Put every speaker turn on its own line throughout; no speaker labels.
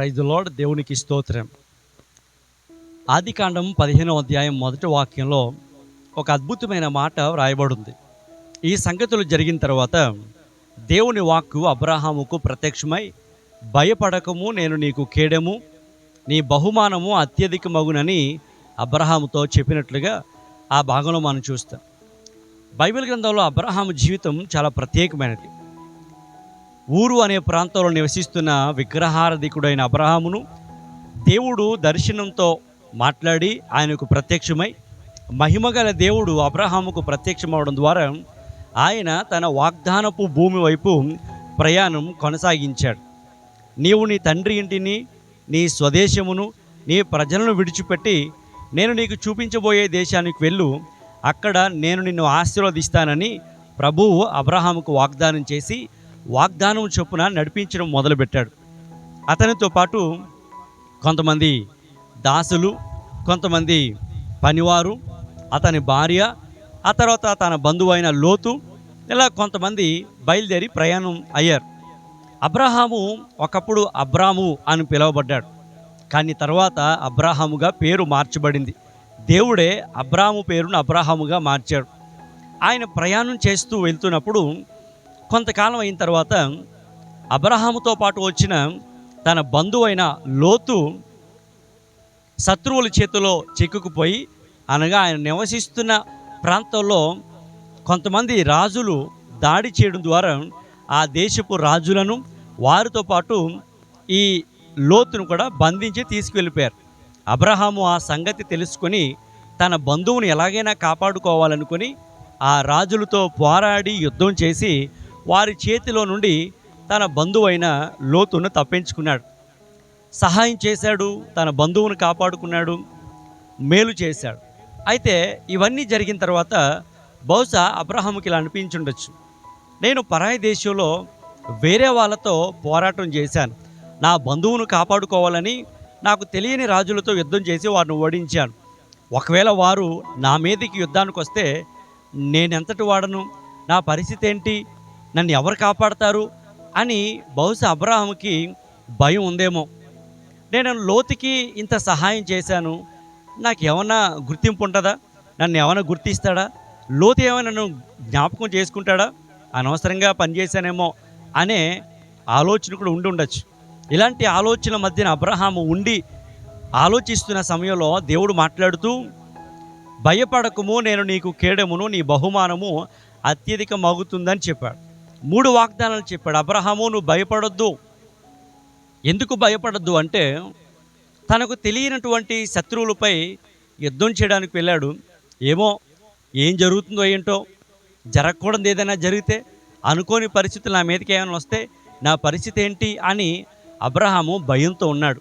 Praise load దేవునికి స్తోత్రం. ఆది కాండం పదిహేనవ అధ్యాయం మొదటి వాక్యంలో ఒక అద్భుతమైన మాట వ్రాయబడింది ఈ సంగతులు జరిగిన తర్వాత దేవుని వాక్కు అబ్రహాముకు ప్రత్యక్షమై భయపడకము నేను నీకు కేడము నీ బహుమానము అత్యధిక మగునని అబ్రహాముతో చెప్పినట్లుగా ఆ భాగంలో మనం చూస్తాం. బైబిల్ గ్రంథంలో అబ్రహాము జీవితం చాలా ప్రత్యేకమైనది. ఊరు అనే ప్రాంతంలో నివసిస్తున్న విగ్రహారధికుడైన అబ్రహామును దేవుడు దర్శనంతో మాట్లాడి ఆయనకు ప్రత్యక్షమై మహిమగల దేవుడు అబ్రహాముకు ప్రత్యక్షమవడం ద్వారా ఆయన తన వాగ్దానపు భూమి వైపు ప్రయాణం కొనసాగించాడు. నీవు నీ తండ్రి ఇంటిని నీ స్వదేశమును నీ ప్రజలను విడిచిపెట్టి నేను నీకు చూపించబోయే దేశానికి వెళ్ళు. అక్కడ నేను నిన్ను ఆశీర్వదిస్తానని ప్రభువు అబ్రహాముకు వాగ్దానం చేసి వాగ్దానం చొప్పున నడిపించడం మొదలుపెట్టాడు. అతనితో పాటు కొంతమంది దాసులు కొంతమంది పనివారు అతని భార్య ఆ తర్వాత తన బంధువు అయిన లోతు ఇలా కొంతమంది బయలుదేరి ప్రయాణం అయ్యారు. అబ్రహాము ఒకప్పుడు అబ్రాము అని పిలువబడ్డాడు. కానీ తర్వాత అబ్రాహాముగా పేరు మార్చబడింది. దేవుడే అబ్రాము పేరును అబ్రాహాముగా మార్చాడు. ఆయన ప్రయాణం చేస్తూ వెళ్తున్నప్పుడు కొంతకాలం అయిన తర్వాత అబ్రహాముతో పాటు వచ్చిన తన బంధువు అయిన లోతు శత్రువుల చేతిలో చిక్కుకుపోయి అనగా ఆయన నివసిస్తున్న ప్రాంతంలో కొంతమంది రాజులు దాడి చేయడం ద్వారా ఆ దేశపు రాజులను వారితో పాటు ఈ లోతును కూడా బంధించి తీసుకువెళ్ళిపోయారు. అబ్రహాము ఆ సంగతి తెలుసుకొని తన బంధువుని ఎలాగైనా కాపాడుకోవాలనుకుని ఆ రాజులతో పోరాడి యుద్ధం చేసి వారి చేతిలో నుండి తన బంధువైన లోతును తప్పించుకున్నాడు. సహాయం చేశాడు తన బంధువును కాపాడుకున్నాడు మేలు చేశాడు. అయితే ఇవన్నీ జరిగిన తర్వాత బహుశా అబ్రహాముకి ఇలా అనిపించుండొచ్చు. నేను పరాయి దేశంలో వేరే వాళ్ళతో పోరాటం చేశాను. నా బంధువును కాపాడుకోవాలని నాకు తెలియని రాజులతో యుద్ధం చేసి వారిని ఓడించాను. ఒకవేళ వారు నా మీదకి యుద్ధానికి వస్తే నేనెంతటి వాడను? నా పరిస్థితి ఏంటి? నన్ను ఎవరు కాపాడతారు అని బహుశా అబ్రాహంకి భయం ఉందేమో. నేను లోతుకి ఇంత సహాయం చేశాను. నాకు ఏమన్నా గుర్తింపు ఉంటుందా? నన్ను ఏమైనా గుర్తిస్తాడా? లోతు ఏమైనా నన్ను జ్ఞాపకం చేసుకుంటాడా? అనవసరంగా పనిచేశానేమో అనే ఆలోచన కూడా ఉండి ఉండొచ్చు. ఇలాంటి ఆలోచన మధ్యన అబ్రహాము ఉండి ఆలోచిస్తున్న సమయంలో దేవుడు మాట్లాడుతూ భయపడకము నేను నీకు కేడమును నీ బహుమానము అత్యధిక మగుతుందని చెప్పాడు. మూడు వాగ్దానాలు చెప్పాడు. అబ్రహాము నువ్వు భయపడొద్దు. ఎందుకు భయపడద్దు? అంటే తనకు తెలియనటువంటి శత్రువులపై యుద్ధం చేయడానికి వెళ్ళాడు. ఏమో ఏం జరుగుతుందో ఏంటో జరగకూడదు ఏదైనా జరిగితే అనుకోని పరిస్థితులు నా మీదకి ఏమైనా వస్తే నా పరిస్థితి ఏంటి? అని అబ్రహాము భయంతో ఉన్నాడు.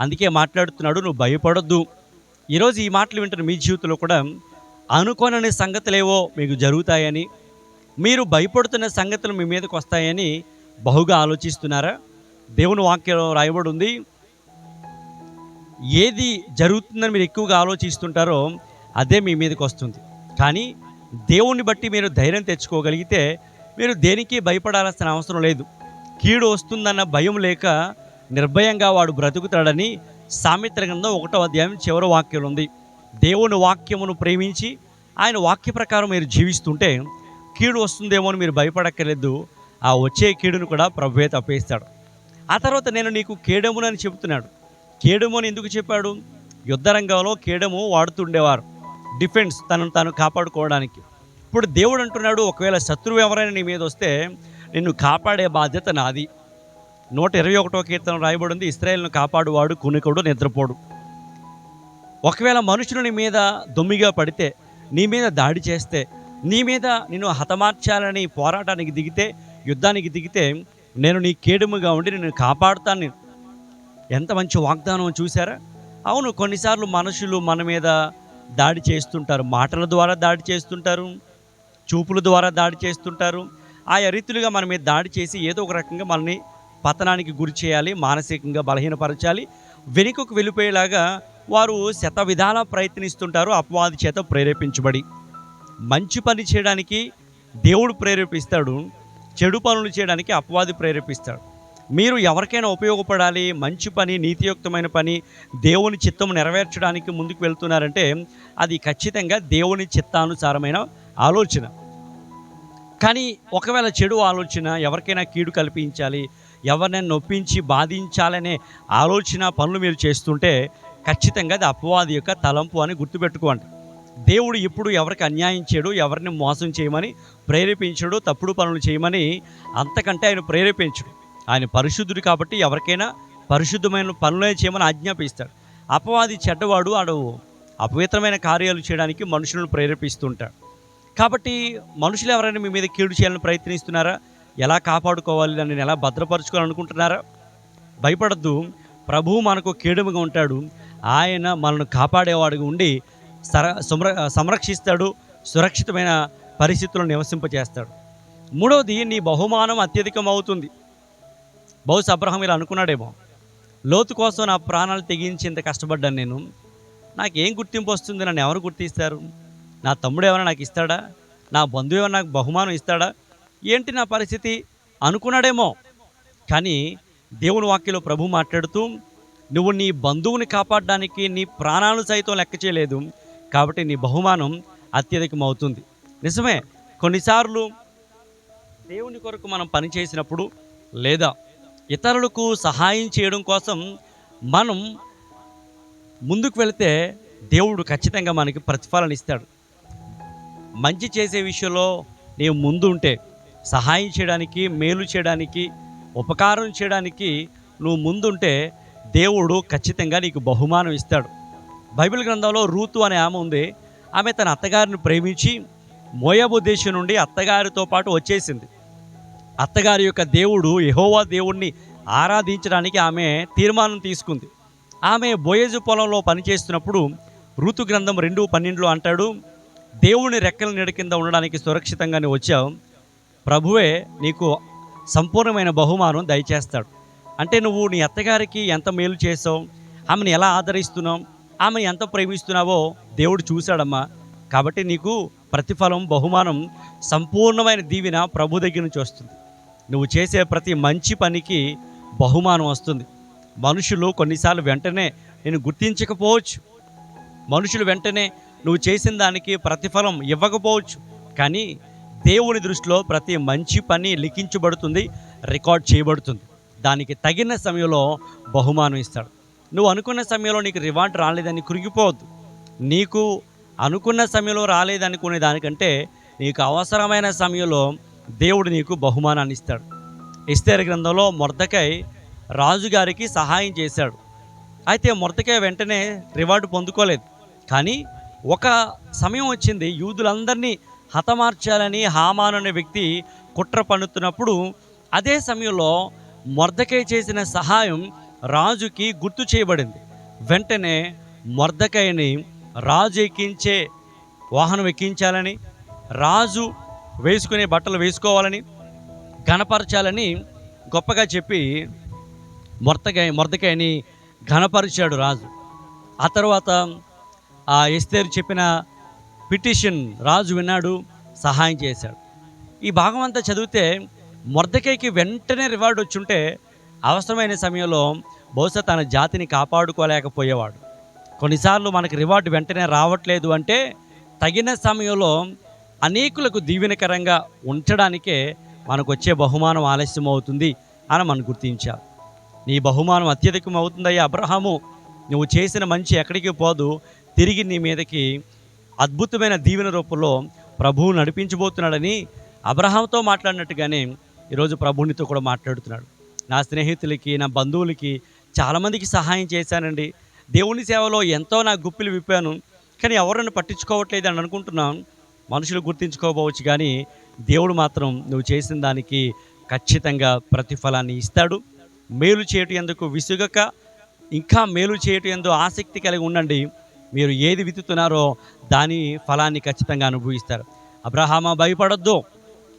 అందుకే మాట్లాడుతున్నాడు నువ్వు భయపడొద్దు. ఈరోజు ఈ మాటలు వింటున్న మీ జీవితంలో కూడా అనుకోనని సంగతులేవో మీకు జరుగుతాయని మీరు భయపడుతున్న సంగతులు మీ మీదకి వస్తాయని బహుగా ఆలోచిస్తున్నారా? దేవుని వాక్యంలో రాయబడి ఉంది ఏది జరుగుతుందని మీరు ఎక్కువగా ఆలోచిస్తుంటారో అదే మీ మీదకి వస్తుంది. కానీ దేవుణ్ణి బట్టి మీరు ధైర్యం తెచ్చుకోగలిగితే మీరు దేనికి భయపడాల్సిన అవసరం లేదు. కీడు వస్తుందన్న భయం లేక నిర్భయంగా వాడు బ్రతుకుతాడని సామెత్ర గ్రంథం ఒకటో అధ్యాయం చివరి వాక్యం ఉంది. దేవుని వాక్యమును ప్రేమించి ఆయన వాక్య ప్రకారం మీరు జీవిస్తుంటే కీడు వస్తుందేమో అని మీరు భయపడక్కర్లేదు. ఆ వచ్చే కీడును కూడా ప్రభువే తప్పేస్తాడు. ఆ తర్వాత నేను నీకు కేడమునని అని చెబుతున్నాడు. కేడము అని ఎందుకు చెప్పాడు? యుద్ధరంగంలో కేడము వాడుతుండేవారు. డిఫెన్స్ తనను తాను కాపాడుకోవడానికి. ఇప్పుడు దేవుడు అంటున్నాడు ఒకవేళ శత్రువు ఎవరైనా నీ మీద వస్తే నిన్ను కాపాడే బాధ్యత నాది. నూట ఇరవై ఒకటో కీర్తన రాయబడింది ఇస్రాయేల్ను కాపాడువాడు కునికుడు నిద్రపోడు. ఒకవేళ మనుషులు నీ మీద దొమ్మిగా పడితే నీ మీద దాడి చేస్తే నీ మీద నిన్ను హతమార్చాలని పోరాటానికి దిగితే యుద్ధానికి దిగితే నేను నీ కేడుముగా ఉండి నేను కాపాడుతాను ఎంత మంచి వాగ్దానం చూసారా అవును కొన్నిసార్లు మనుషులు మన మీద దాడి చేస్తుంటారు. మాటల ద్వారా దాడి చేస్తుంటారు. చూపుల ద్వారా దాడి చేస్తుంటారు. ఆయా రీతులుగా మన మీద దాడి చేసి ఏదో ఒక రకంగా మనల్ని పతనానికి గురి చేయాలి మానసికంగా బలహీనపరచాలి. వెనుకకు వెళ్ళిపోయేలాగా వారు శత విధాల ప్రయత్నిస్తుంటారు. అపవాది చేత ప్రేరేపించబడి మంచి పని చేయడానికి దేవుడు ప్రేరేపిస్తాడు చెడు పనులు చేయడానికి అపవాది ప్రేరేపిస్తాడు. మీరు ఎవరికైనా ఉపయోగపడాలి మంచి పని నీతియుక్తమైన పని దేవుని చిత్తం నెరవేర్చడానికి ముందుకు వెళ్తున్నారంటే అది ఖచ్చితంగా దేవుని చిత్తానుసారమైన ఆలోచన. కానీ ఒకవేళ చెడు ఆలోచన ఎవరికైనా కీడు కల్పించాలి ఎవరినైనా నొప్పించి బాధించాలనే ఆలోచన పనులు మీరు చేస్తుంటే ఖచ్చితంగా అది అపవాది యొక్క తలంపు అని గుర్తుపెట్టుకోండి. దేవుడు ఇప్పుడు ఎవరికి అన్యాయం చేయడు ఎవరిని మోసం చేయమని ప్రేరేపించడు తప్పుడు పనులు చేయమని అంతకంటే ఆయన ప్రేరేపించడు. ఆయన పరిశుద్ధుడు కాబట్టి ఎవరికైనా పరిశుద్ధమైన పనులే చేయమని ఆజ్ఞాపిస్తాడు. అపవాది చెడ్డవాడు ఆడు అపవిత్రమైన కార్యాలు చేయడానికి మనుషులను ప్రేరేపిస్తుంటాడు. కాబట్టి మనుషులు ఎవరైనా మీ మీద కీడు చేయాలని ప్రయత్నిస్తున్నారా? ఎలా కాపాడుకోవాలి దాన్ని? ఎలా భద్రపరచుకోవాలనుకుంటున్నారా? భయపడద్దు. ప్రభువు మనకు కీడముగా ఉంటాడు. ఆయన మనను కాపాడేవాడుగా ఉండి సంరక్షిస్తాడు సురక్షితమైన పరిస్థితులను నివసింపజేస్తాడు మూడవది నీ బహుమానం అత్యధికం అవుతుంది బహుశా అబ్రహం ఇలా అనుకున్నాడేమో లోతు కోసం నా ప్రాణాలు తెగించి ఇంత కష్టపడ్డాను నేను. నాకేం గుర్తింపు వస్తుంది? నన్ను ఎవరు గుర్తిస్తారు? నా తమ్ముడు ఏమైనా నాకు ఇస్తాడా? నా బంధువు ఏమైనా నాకు బహుమానం ఇస్తాడా? ఏంటి నా పరిస్థితి? అనుకున్నాడేమో. కానీ దేవుని వాక్యలో ప్రభు మాట్లాడుతూ నువ్వు నీ బంధువుని కాపాడడానికి నీ ప్రాణాలు సైతం లెక్క చేయలేదు. కాబట్టి నీ బహుమానం అత్యధికం అవుతుంది నిజమే కొన్నిసార్లు దేవుని కొరకు మనం పని చేసినప్పుడు లేదా ఇతరులకు సహాయం చేయడం కోసం మనం ముందుకు వెళితే దేవుడు ఖచ్చితంగా మనకి ప్రతిఫలన ఇస్తాడు. మంచి చేసే విషయంలో నీవు ముందు ఉంటే సహాయం చేయడానికి మేలు చేయడానికి ఉపకారం చేయడానికి నువ్వు ముందుంటే దేవుడు ఖచ్చితంగా నీకు బహుమానం ఇస్తాడు. బైబిల్ గ్రంథంలో రూతు అనే ఆమె ఉంది. ఆమె తన అత్తగారిని ప్రేమించి మోయబు దేశం నుండి అత్తగారితో పాటు వచ్చేసింది. అత్తగారి యొక్క దేవుడు యహోవా దేవుణ్ణి ఆరాధించడానికి ఆమె తీర్మానం తీసుకుంది. ఆమె బోయేజు పొలంలో పనిచేస్తున్నప్పుడు ఋతు గ్రంథం రెండు పన్నెండులో అంటాడు దేవుని రెక్కల నీడ కింద ఉండడానికి సురక్షితంగానే వచ్చావు. ప్రభువే నీకు సంపూర్ణమైన బహుమానం దయచేస్తాడు. అంటే నువ్వు నీ అత్తగారికి ఎంత మేలు చేసావు? ఆమెను ఎలా ఆదరిస్తున్నావు? ఆమెను ఎంత ప్రేమిస్తున్నావో దేవుడు చూశాడమ్మా. కాబట్టి నీకు ప్రతిఫలం బహుమానం సంపూర్ణమైన దీవెన ప్రభు దగ్గర నుంచి వస్తుంది. నువ్వు చేసే ప్రతి మంచి పనికి బహుమానం వస్తుంది. మనుషులు కొన్నిసార్లు వెంటనే నేను గుర్తించకపోవచ్చు. మనుషులు వెంటనే నువ్వు చేసిన దానికి ప్రతిఫలం ఇవ్వకపోవచ్చు. కానీ దేవుని దృష్టిలో ప్రతి మంచి పని లిఖించబడుతుంది రికార్డ్ చేయబడుతుంది. దానికి తగిన సమయంలో బహుమానం ఇస్తాడు. నువ్వు అనుకున్న సమయంలో నీకు రివార్డ్ రాలేదని కురిగిపోవద్దు. నీకు అనుకున్న సమయంలో రాలేదనుకునే దానికంటే నీకు అవసరమైన సమయంలో దేవుడు నీకు బహుమానాన్ని ఇస్తాడు. ఇస్తేర గ్రంథంలో మొర్దకై రాజుగారికి సహాయం చేశాడు. అయితే మొర్దకై వెంటనే రివార్డు పొందుకోలేదు. కానీ ఒక సమయం వచ్చింది యూదులందరినీ హతమార్చాలని హామాన్ అనే వ్యక్తి కుట్ర పన్నుతున్నప్పుడు అదే సమయంలో మొర్దకై చేసిన సహాయం రాజుకి గుర్తు చేయబడింది. వెంటనే మొర్దకైని రాజు ఎక్కించే వాహనం ఎక్కించాలని రాజు వేసుకునే బట్టలు వేసుకోవాలని ఘనపరచాలని గొప్పగా చెప్పి మొర్దకాయ మొర్దకాయని ఘనపరిచాడు రాజు. ఆ తర్వాత ఆ ఎస్తేరు చెప్పిన పిటిషన్ రాజు విన్నాడు సహాయం చేశాడు. ఈ భాగం అంతా చదివితే మొర్దకైకి వెంటనే రివార్డు వచ్చుంటే అవసరమైన సమయంలో బహుశా తన జాతిని కాపాడుకోలేకపోయేవాడు. కొన్నిసార్లు మనకి రివార్డు వెంటనే రావట్లేదు అంటే తగిన సమయంలో అనేకులకు దీవెనకరంగా ఉంచడానికే మనకు వచ్చే బహుమానం ఆలస్యం అవుతుంది అని మనం గుర్తించాలి నీ బహుమానం అత్యధికం అవుతుందయ్యా అబ్రహాము. నువ్వు చేసిన మంచి ఎక్కడికి పోదు. తిరిగి నీ మీదకి అద్భుతమైన దీవెన రూపంలో ప్రభువు నడిపించబోతున్నాడని అబ్రహాంతో మాట్లాడినట్టుగానే ఈరోజు ప్రభునితో కూడా మాట్లాడుతున్నాడు. నా స్నేహితులకి నా బంధువులకి చాలామందికి సహాయం చేశానండి. దేవుని సేవలో ఎంతో నా గుప్పిలు విప్పాను. కానీ ఎవరిని పట్టించుకోవట్లేదు అని అనుకుంటున్నాను. మనుషులు గుర్తించుకోకపోవచ్చు కానీ దేవుడు మాత్రం నువ్వు చేసిన దానికి ఖచ్చితంగా ప్రతిఫలాన్ని ఇస్తాడు. మేలు చేయటం ఎందుకు విసుగక ఇంకా మేలు చేయటం ఎందు ఆసక్తి కలిగి ఉండండి. మీరు ఏది విత్తుతున్నారో దాని ఫలాన్ని ఖచ్చితంగా అనుభవిస్తారు. అబ్రహామా భయపడొద్దు.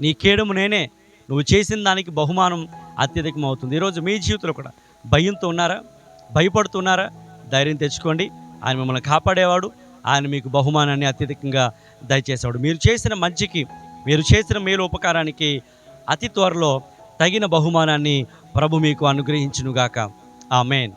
నీ కేడము నేనే. నువ్వు చేసిన దానికి బహుమానం అత్యధికం అవుతుంది ఈరోజు మీ జీవితంలో కూడా భయంతో ఉన్నారా? భయపడుతున్నారా? ధైర్యం తెచ్చుకోండి. ఆయన మిమ్మల్ని కాపాడేవాడు. ఆయన మీకు బహుమానాన్ని అత్యధికంగా దయచేసేవాడు. మీరు చేసిన మంచికి మీరు చేసిన మేలు ఉపకారానికి అతి త్వరలో తగిన బహుమానాన్ని ప్రభు మీకు అనుగ్రహించునుగాక. మెయిన్